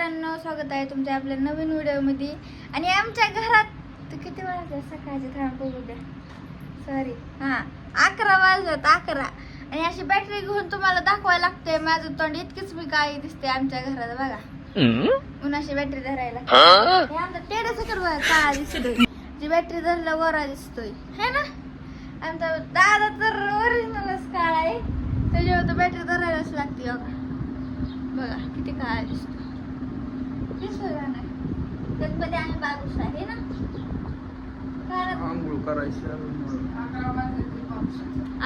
मित्रांनो स्वागत आहे तुमच्या आपल्या नवीन व्हिडिओमध्ये. आणि आमच्या घरात किती वाजले सकाळचे थांब बघू द्या. सॉरी हां अकरा वाजलेत अकरा. आणि अशी बॅटरी घेऊन तुम्हाला दाखवायला लागते माझं तोंड इतकीच मी काय दिसते आमच्या घरात बघा. उन्हाची बॅटरी धरायला. हे? आमचा सकट बघा काळा दिसतोय. जी बॅटरी धरला वरा दिसतोय. है ना? आमचा दादा तर ओरिजिनलच काळा आहे. त्याच्यावर बॅटरी धरायलाच लागते बघा. बघा किती काळा दिसतो गणपती बाबूस आहे ना? कारण आंघोळ करायची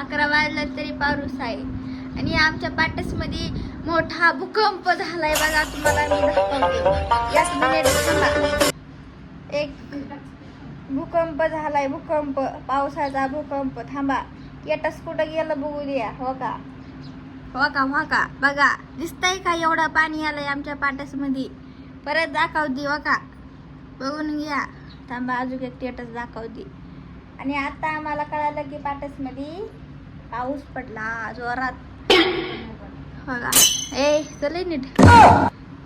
अकरा वाजला तरी पाऊस आहे. आणि आमच्या पाटसमध्ये मोठा भूकंप झालाय बघा तुम्हाला मी दाखवते. याच. एक भूकंप झालाय भूकंप. पावसाचा भूकंप. थांबा. येटस कुठं गेलं बघू द्या. हो का? हो का हो का? बघा दिसतंय का एवढं पाणी आलंय आमच्या पाटसमध्ये? परत दाखवते हो का? बघून घ्या. थांबा अजून एक टेटस दाखवते आणि आता आम्हाला कळालं की पाटसमध्ये पाऊस पडला जोरात. बघा ए चले नीट.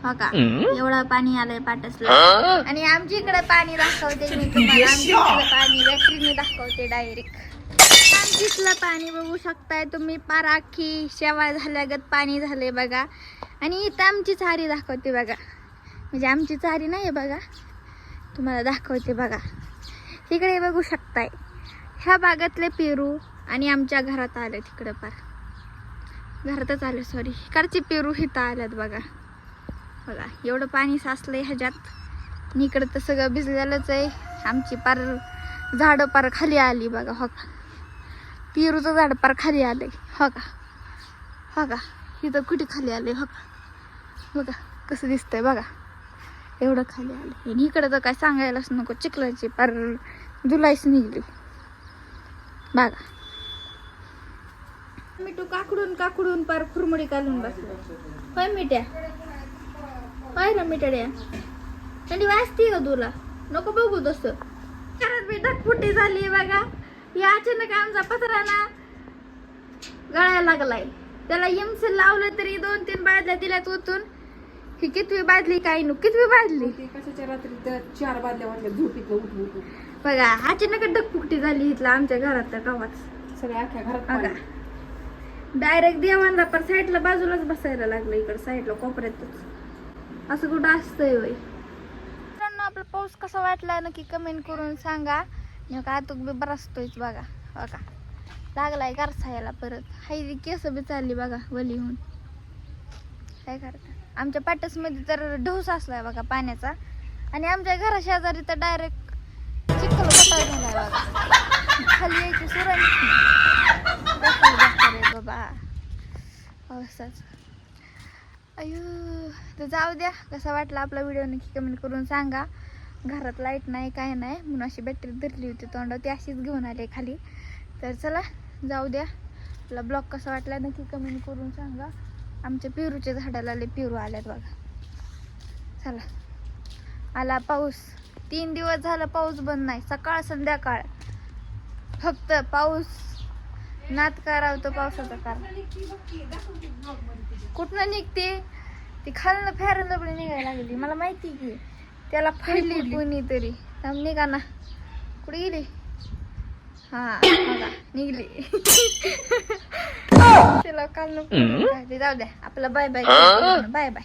हो का? एवढं पाणी आलंय पाटसला. आणि आमच्या इकडे पाणी दाखवते मी तुम्हाला. आमच्या इकडे पाणी बॅटरीने दाखवते डायरेक्ट आमच्या पाणी बघू शकताय तुम्ही. पार आखी शेवाळ झाल्यागत पाणी झालंय बघा. आणि इथं आमची चारी दाखवते बघा. म्हणजे आमची चारी नाही आहे बघा. तुम्हाला दाखवते बघा. तिकडे बघू शकताय. ह्या भागातले पेरू आणि आमच्या घरात आलं तिकडं पार. घरातच आलं सॉरी इकडचे पेरू इथं आल्यात बघा. बघा एवढं पाणी साचलंय ह्याच्यात. इकडं तर सगळं भिजलेलंच आहे. आमची पार झाडं पार खाली आली बघा हो का? पेरूचं झाड पार खाली आलंय हो का? हो का? इथं कुठे खाली आलंय हो का? बघा कसं दिसतंय बघा. एवढं खाली आलं. आणि इकडं तर काय सांगायलाच नको चिखलाची पार जुलाईच निघली. बघा. मिठू काकडून काकडून पार खुरमुडी काढून बसलो. होय मिठ्या. होय ना मिठड्या थंडी वाजती का तुला. नको बघू तसं. खरंच मी ढगफुटी झाली बघा. या अचानक आमचा पत्राला गळायला लागलाय. त्याला इमसेल लावलं तरी दोन तीन बादल्या दिल्यात ओतून. ही कितवी बादली काय नु कितवी बादली? ते कशाच्या रात्री चार बादल्या वाटल्या झोपीतलं उठून उठून. बघा अचानक झाली इथला आमच्या घरात तर गावात. सगळ्या अख्ख्या घरात बघा. पाणी. डायरेक्ट देवांना पण साईडला बाजूलाच बसायला लागलं इकडं साईडला कोपऱ्यातच. असं कुठं असतंय वय मित्रांनो आपला पाऊस कसा वाटला नक्की कमेंट करून सांगा. मी का आतूक बी बरसतोयच बघा. बघा. लागलाय गारसायला परत. हाय केस बी चालली बघा वली होऊन काय करता? आमच्या पाटसमध्ये तर ढोस असलाय बघा पाण्याचा. आणि आमच्या घरा शेजारी तर डायरेक्ट चिखल कटाळ बघा. खाली यायची सुरांच बाबा. पावसाच. अयो तर जाऊ द्या. कसा वाटला आपला व्हिडिओ नक्की कमेंट करून सांगा. घरात लाइट नाही काय नाही. म्हणून अशी बॅटरी धरली होती तोंडावर. ती अशीच घेऊन आले खाली. तर चला जाऊ द्या. आपला ब्लॉग कसा वाटला नक्की कमेंट करून सांगा. आमच्या पेरूच्या झाडाला आले पेरू आल्यात बघा. चला. आला पाऊस. तीन दिवस झाला पाऊस बंद नाही. सकाळ संध्याकाळ. फक्त पाऊस. नात करावं पावसाचा कार कुठनं निघते? ती खालनं फेर लबडी निघायला लागली. मला माहिती की त्याला फडली कोणीतरी. थांब निघा ना. कुठे गेली? हा निघली. त्याला काल नको जाऊ द्या. आपला बाय बाय बाय बाय